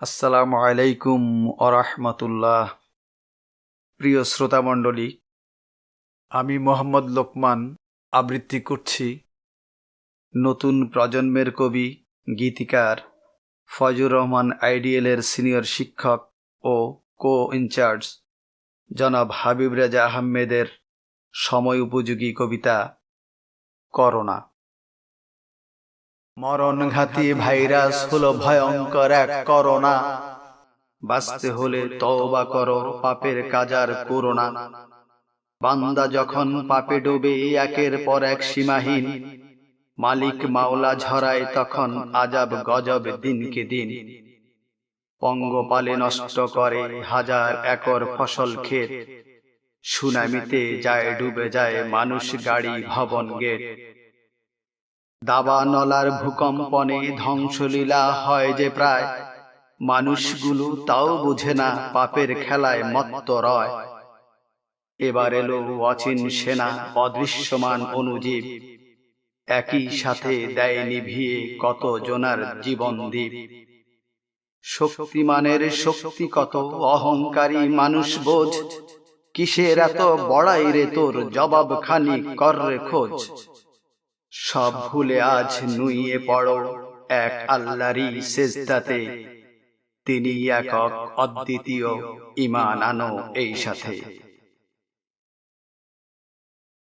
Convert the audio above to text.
আসসালামু আলাইকুম আরহামতুল্লাহ প্রিয় শ্রোতামণ্ডলী আমি মোহাম্মদ লোকমান আবৃত্তি করছি নতুন প্রজন্মের কবি, গীতিকার ফজুর রহমান আইডিএলের সিনিয়র শিক্ষক ও কো ইনচার্জ জনাব হাবিব রেজা আহমেদের সময় উপযোগী কবিতা করোনা। মরণঘাতী ভাইরাস হলো ভয়ঙ্কর এক করোনা। বাঁচতে হলে তওবা করো, পাপের কাজার করোনা বান্দা যখন পাপে ডুবে একের পর এক সীমাহীন, মালিক মাওলা ঝরায় তখন আজাব গজব দিনকে দিন। পঙ্গপালে নষ্ট করে হাজার একর ফসল ক্ষেত, সুনামিতে যায় ডুবে যায় মানুষ গাড়ি, ভবন, গেট। দাবা নলার ভূকম্পনে ধ্বংসলীলা হয় যে প্রায়। মানুষগুলো তাও বুঝে না পাপের খেলায় মত্ত রয়। এবার এলো অচিন সেনা, অদৃশ্যমান অনুজীব। একই সাথে দেয় নিভিয়ে কত জনার জীবন দ্বীপ। শক্তিমানের শক্তি কত অহংকারী মানুষ বোঝ। কিসের এত বড়াই রে তোর জবাব খানি কর খোঁজ। সব ভুলে আজ নুইয়ে পড়ো এক আল্লাহরই সেজদাতে। তিনি একক অদ্বিতীয় ইমান আনো এই সাথে।